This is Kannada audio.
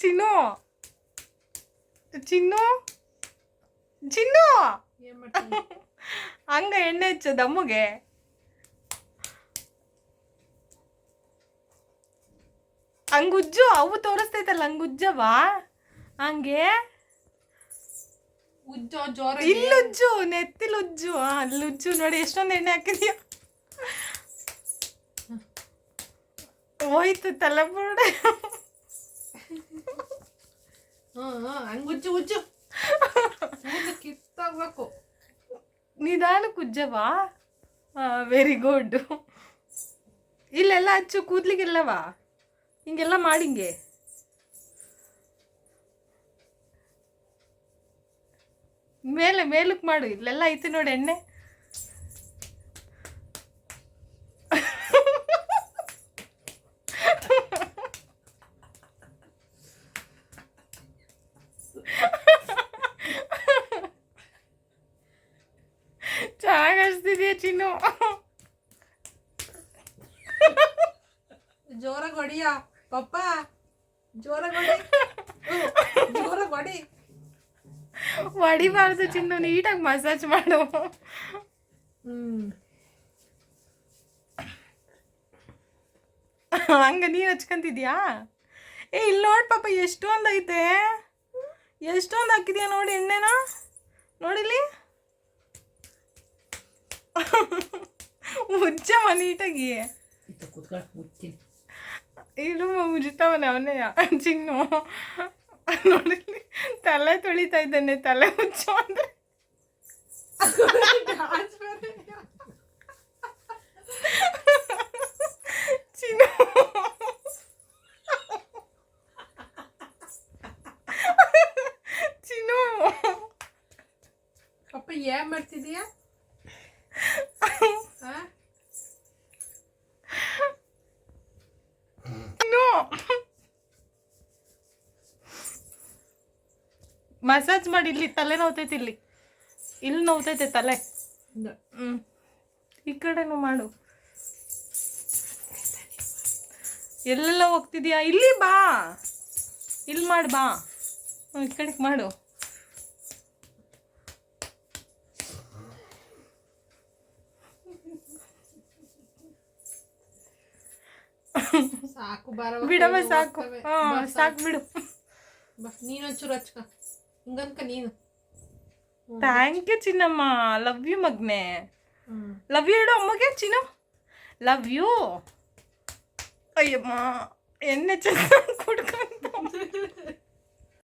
ಚಿನ್ನು. ಚಿನ್ನು. ಚಿನ್ನು. ಹಂಗ ಎಣ್ಣೆ ಹಚ್ಚು ದಮ್ಮಗೆ. ಹಂಗುಜ್ಜು ಅವು ತೋರಿಸ್ತೈತಲ್ಲ ಹಂಗುಜ್ಜವಾ ಹಂಗೆ? ಇಲ್ಲುಜ್ಜು ನೆತ್ತಿಲುಜ್ಜು. ಅಲ್ಲುಜ್ಜು ನೋಡಿ ಎಷ್ಟೊಂದು ಎಣ್ಣೆ ಹಾಕಿದ್ಯೋ. ಹೋಯ್ತು ತಲೆಬುಡ ಹ್ಮ್ ಹ್ಮ್ ಹಂಗ ಉಜ್ಜು ಉಜ್ಜು ಕಿತ್ತಾಗ್ಬೇಕು ನಿಧಾನಕ್ಕೆ ಉಜ್ಜವಾ ವೆರಿ ಗುಡ್ ಇಲ್ಲೆಲ್ಲ ಹಚ್ಚು ಕೂದ್ಲಿಗೆಲ್ಲವಾ? ಹಿಂಗೆಲ್ಲ ಮಾಡಿಂಗೆ ಮೇಲೆ ಮೇಲಕ್ಕೆ ಮಾಡು ಇಲ್ಲೆಲ್ಲ ಐತೆ ನೋಡಿ ಎಣ್ಣೆ. ಚಿನ್ನು ಜೋರಾಗಿ ಹೊಡಿಯ ಪಪ್ಪ. ಜೋರಾಗಿ ಹೊಡಿ ಜೋರಾಗಿ ಹೊಡಿ ಹೊಡಿಬಾರ್ದು ಚಿನ್ನು ನೀಟಾಗಿ ಮಸಾಜ್ ಮಾಡು. ಹಂಗ ನೀನು ಹಚ್ಕೊಂತಿದ್ಯಾ? ಏ ಇಲ್ಲಿ ನೋಡಿ ಪಾಪ ಎಷ್ಟೊಂದು ಐತೆ. ಎಷ್ಟೊಂದು ಹಾಕಿದ್ಯಾ ನೋಡಿ ಎಣ್ಣೆನ. ನೋಡಿಲಿ ಉಜ್ಜಮ್ಮ ನೀಟಾಗಿ ಇರು ಉಜ್ತಾವನೆ ಅವನೇ ಚಿನ್ನು. ನೋಡಿ ತಲೆ ತೊಳಿತಾ ಇದ್ದಾನೆ ತಲೆ ಹುಚ್ಚು ಅಂದ್ರೆ. ಚಿನ್ನು. ಚಿನ್ನು. ಅಪ್ಪ ಏನ್ ಮಾಡ್ತಿದೀಯಾ? ಮಸಾಜ್ ಮಾಡಿ ಇಲ್ಲಿ ತಲೆ ನೋವ್ತೈತಿ ಇಲ್ಲಿ. ಇಲ್ಲಿ ನೋವ್ತೈತೆ ತಲೆ. ಈ ಕಡೆನೂ ಮಾಡು. ಎಲ್ಲೆಲ್ಲ ಹೋಗ್ತಿದ್ಯಾ? ಇಲ್ಲಿ ಬಾ. ಇಲ್ಲಿ ಮಾಡು ಬಾ. ಈ ಕಡೆಗೆ ಮಾಡು. ಸಾಕು ಬಾರ ಬಿಡವ ಸಾಕು. ಹಾ ಸಾಕು ಬಿಡು. ನೀನು ಒಂಚೂರು ಹಚ್ಕ. ಹಿಂಗನ್ಕ ನೀನು. ಥ್ಯಾಂಕ್ ಯು ಚಿನ್ನಮ್ಮ. ಲವ್ ಯು ಮಗ್ನೆ. ಲವ್ ಯು ಹೇಳು ಅಮ್ಮಗೆ ಚಿನ್ನು. ಲವ್ ಯು ಅಯ್ಯಮ್ಮ ಎಣ್ಣೆ ಚೆನ್ನಾಗಿ ಕುಡ್ಕೊಂಡು